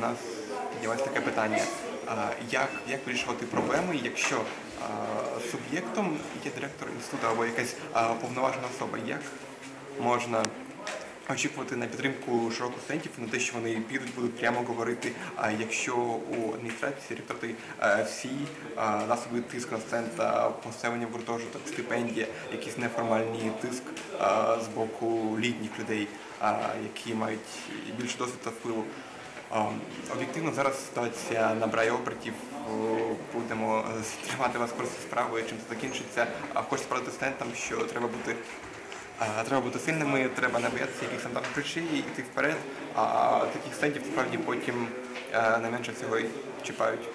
нас піднялось таке питання. Як, як вирішувати проблеми, якщо суб'єктом є директор інституту або якась повноважена особа? Як можна очікувати на підтримку широких студентів на те, що вони підуть, будуть прямо говорити, якщо у адміністрації ректорти всі а, засоби тиску на студент та поселення в гуртожиток, стипендія, якийсь неформальний тиск з боку літніх людей, які мають більше досвіду та впливу. Об'єктивно зараз ситуація набирає обертів. Будемо е, тримати вас в курсі справи, чим це закінчиться. А хочу сказати студентам, що треба бути треба бути сильними, треба не боятися якихось стандартних і йти вперед. А таких студентів справді потім е, найменше всього чіпають.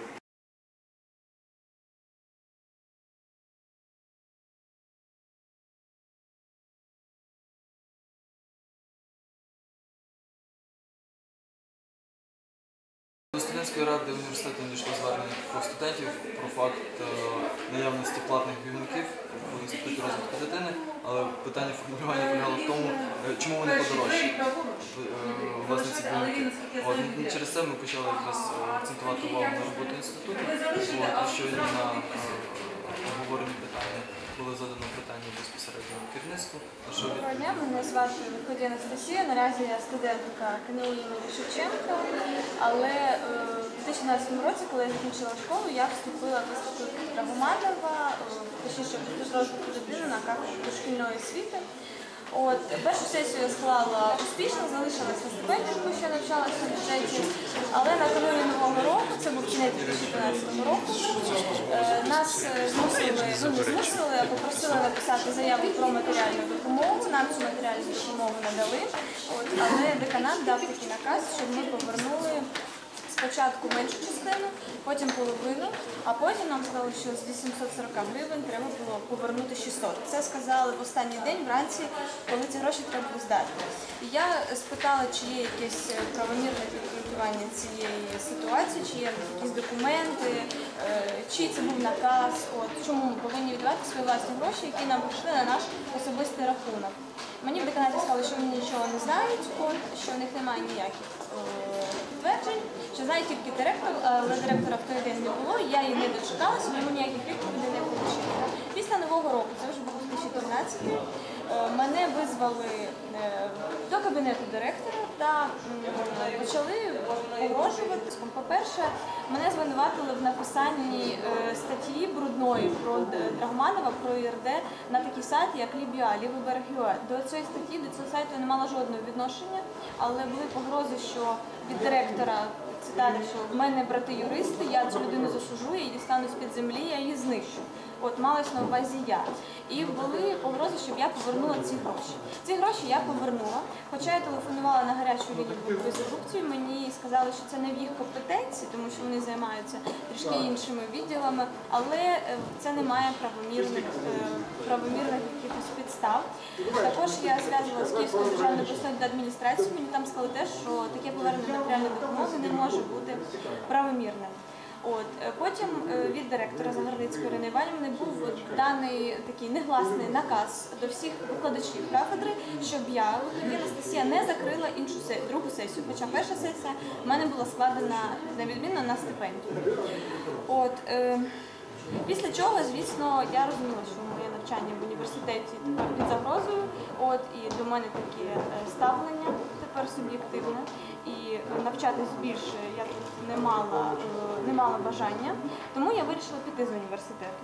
До студентської ради університету надійшло звернення двох студентів про факт е, наявності платних бігунків в інституті розвитку дитини, але питання формулювання полягало в тому, е, чому вони подорожчі, е, власне ці бігунки. Через це ми почали якраз акцентувати увагу на роботу інституту, що на обговоренні питання було задано питання безпосередньо керівництву, Доброго дня, мене звати Виході Анастасія. Наразі я студентка КНУ імені Шевченка, але е, в 2012 році, коли я закінчила школу, я вступила в інститут Драгоманова, е, точніше розвитку дитини на кафедру дошкільної освіти. От, першу сесію я склала успішно, залишилася на стипендію, що я навчалася в бюджеті. Але на нового року, це 2015 року, е, нас е, змусили, ну змусили, попросили написати заяву про матеріальну допомогу. Нам цю матеріальну допомогу надали. От, але деканат дав такий наказ, щоб ми повернули спочатку меншу частину, потім половину, а потім нам сказали, що з 840 гривень треба було повернути 600. Це сказали в останній день вранці, коли ці гроші треба було здати. І я спитала, чи є якесь е, правомірне підґрунтування цієї ситуації, чи є якісь документи, е, чи це був наказ, от чому ми повинні віддавати свої власні гроші, які нам прийшли на наш особистий рахунок. Мені в деканаті сказали, що вони нічого не знають, що в них немає ніяких що знає тільки директор, але директора в той день не було, я її не дочекалася, тому ніяких відповідей не отримала. Після Нового року, це вже був 2013, е, мене визвали е, до кабінету директора та почали погрожувати. По-перше, мене звинуватили в написанні е, статті брудної про Д- Драгоманова, про ІРД на такий сайт, як Лібіа, Лівий. До цієї статті, до цього сайту я не мала жодного відношення, але були погрози, що від директора цитати, що в мене брати юристи, я цю людину засужу, я її дістану з-під землі, я її знищу. От малась на увазі я. І були погрози, щоб я повернула ці гроші. Ці гроші я повернула, хоча я телефонувала на гарячу лінію боротьби з корупцією, мені сказали, що це не в їх компетенції, тому що вони займаються трішки іншими відділами, але е, це не має правомірних, е, правомірних якихось підстав. Також я зв'язувалася з Київською державною обласною адміністрацією, мені там сказали те, що таке повернення матеріальної допомоги не може бути правомірним. От е, потім е, від директора Загорницької Ірини Іванівни був даний такий негласний наказ до всіх викладачів кафедри, щоб я Лукаді Анастасія не закрила іншу другу сесію. Хоча перша сесія в мене була складена невідмінно на стипендію. От е, після чого, звісно, я розуміла, що моє навчання в університеті тепер під загрозою. От і до мене таке ставлення тепер суб'єктивне. І навчатись більше я тут не мала, е, не мала бажання, тому я вирішила піти з університету.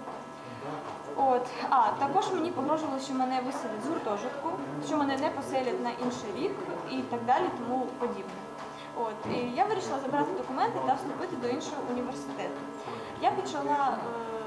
От, а також мені погрожувало, що мене виселять з гуртожитку, що мене не поселять на інший рік і так далі, тому подібне. От і я вирішила забрати документи та вступити до іншого університету. Я почала е,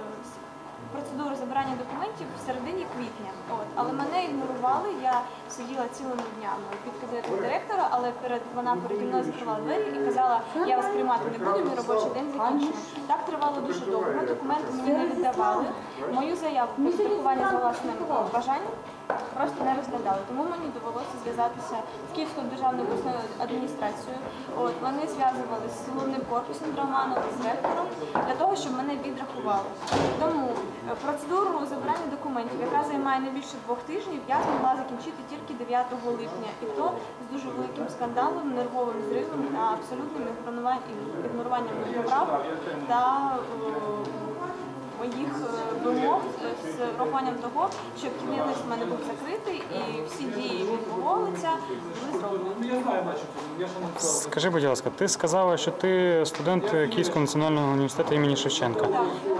процедуру забирання документів в середині квітня. От, але мене ігнорували. Я сиділа цілими днями під кабінетом директора, але перед вона переді мною закривала двері і казала, я вас приймати не буду, мій робочий день закінчено. Так тривало дуже довго. Документи мені не віддавали. Мою заяву про друкування за власним бажанням просто не розглядали. Тому мені довелося зв'язатися з Київською державною обласною адміністрацією. От вони зв'язувалися з головним корпусом Романом, з ректором для того, щоб мене відрахували. Тому процедуру забирання документів, яка займає не більше двох тижнів, я змогла закінчити тільки 9 липня, і то з дуже великим скандалом, нервовим зривом та абсолютним ігноруванням моїх прав та е, моїх е, вимог з урахуванням того, що лист в мене був закритий і всі дії від вулиця були зроблені. Скажи, будь ласка, ти сказала, що ти студент Київського національного університету імені Шевченка.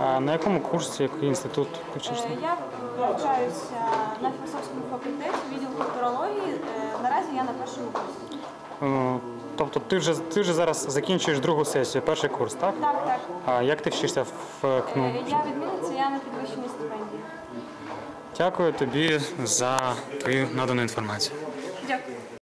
А на якому курсі, який інститут вчишся? Е, Я навчаюся на філософському факультеті, відділ культурології. Е, Наразі я на першому курсі. Е, Тобто ти вже ти вже зараз закінчуєш другу сесію, перший курс, так? Так, так. А як ти вчишся в Е, КНУ? Я відмінниця, я на підвищеній стипендії. Дякую тобі за твою надану інформацію. Дякую.